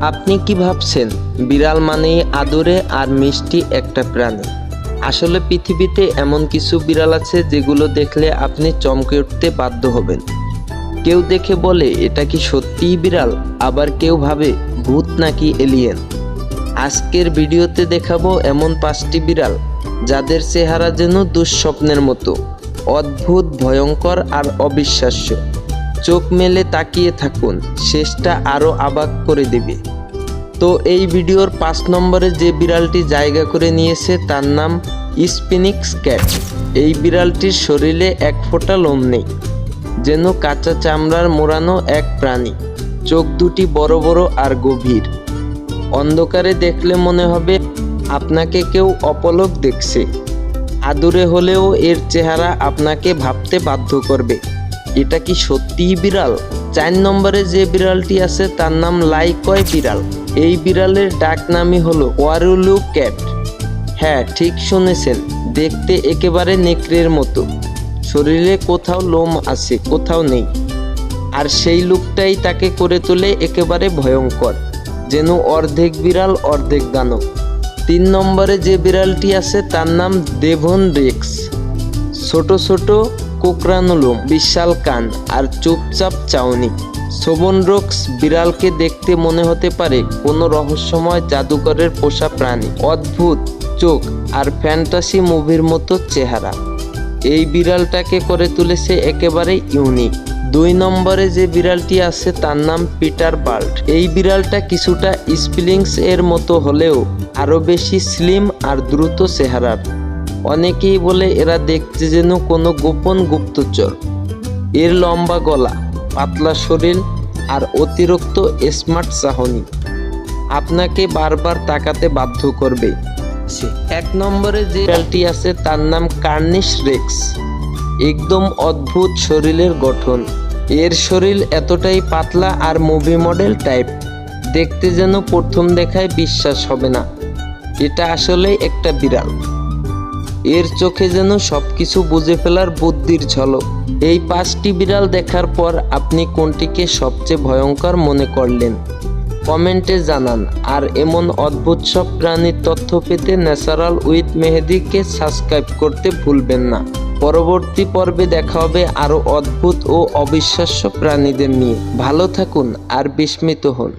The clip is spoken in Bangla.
আপনি কি ভাবছেন, বিড়াল মানেই আদরে আর মিষ্টি একটা প্রাণী? আসলে পৃথিবীতে এমন কিছু বিড়াল আছে যেগুলো দেখলে আপনি চমকে উঠতে বাধ্য হবেন। কেউ দেখে বলে, এটা কি সত্যিই বিড়াল? আবার কেউ ভাবে, ভূত নাকি এলিয়েন আজকের ভিডিওতে দেখাবো এমন পাঁচটি বিড়াল, যাদের চেহারা যেন দুঃস্বপ্নের মতো, অদ্ভুত, ভয়ঙ্কর আর অবিশ্বাস্য। চোখ মেলে তাকিয়ে থাকুন, শেষটা আরও অবাক করে দেবে। তো এই ভিডিওর পাঁচ নম্বরে যে বিড়ালটি জায়গা করে নিয়েছে তার নাম স্পিনিক্স ক্যাট। এই বিড়ালটির শরীরে এক ফোঁটা লোম নেই, যেন কাঁচা চামড়ার মোড়ানো এক প্রাণী। চোখ দুটি বড় বড় আর গভীর। অন্ধকারে দেখলে মনে হবে আপনাকে কেউ অপলক দেখছে। আদুরে হলেও এর চেহারা আপনাকে ভাবতে বাধ্য করবে। এটা কি সত্যিই বিড়াল? চার নম্বরে যে বিড়ালটি আছে, তার নাম লাইকয় বিড়াল। এই বিড়ালের ডাক নামই হলো ওয়ারুলু ক্যাট। হ্যাঁ ঠিক শুনেছেন। দেখতে একেবারে নেকড়ের মতো। শরীরে কোথাও লোম আছে, কোথাও নেই। আর সেই লুকটাই তাকে করে তোলে একেবারে ভয়ঙ্কর। যেন অর্ধেক বিড়াল, অর্ধেক দানব। তিন নম্বরে যে বিড়ালটি আছে, তার নাম দেভন রেক্স ছোট ছোট কোকরানো লোম বিশাল কান আর চুপচাপ চাউনি শোভন রোক্স বিড়ালকে দেখতে মনে হতে পারে কোনো রহস্যময় জাদুকরের পোষা প্রাণী। অদ্ভুত চোখ আর ফ্যান্টাসি মুভির মতো চেহারা। এই বিড়ালটাকে করে তুলেছে একেবারে ইউনিক। দুই নম্বরে যে বিড়ালটি আছে তার নাম পিটার বাল্ট। এই বিড়ালটা কিছুটা স্পিলিংস এর মতো হলেও আরও বেশি স্লিম আর দ্রুত চেহারার। অনেকেই বলে এরা দেখতে যেন কোনো গোপন গুপ্তচর। এর লম্বা গলা, পাতলা শরীর আর অতিরিক্ত স্মার্ট চাহনি আপনাকে বারবার তাকাতে বাধ্য করবে। এক নম্বরে যে বিড়ালটি আছে তার নাম কার্নিশ রেক্স। একদম অদ্ভুত শরীরের গঠন। এর শরীর এতটাই পাতলা আর মুভি মডেল টাইপ দেখতে যেন প্রথম দেখায় বিশ্বাস হবে না। এটা আসলে একটা বিড়াল। এর চোখে যেন সবকিছু বুঝে ফেলার বুদ্ধির ঝলক। এই পাঁচটি বিড়াল দেখার পর আপনি কোনটিকে সবচেয়ে ভয়ঙ্কর মনে করলেন? কমেন্টে জানান, আর এমন অদ্ভুত সব প্রাণীর তথ্য পেতে ন্যাচারাল উইথ মেহেদিকে সাবস্ক্রাইব করতে ভুলবেন না। পরবর্তী পর্বে দেখা হবে আরও অদ্ভুত ও অবিশ্বাস্য প্রাণীদের নিয়ে। ভালো থাকুন আর বিস্মিত হন।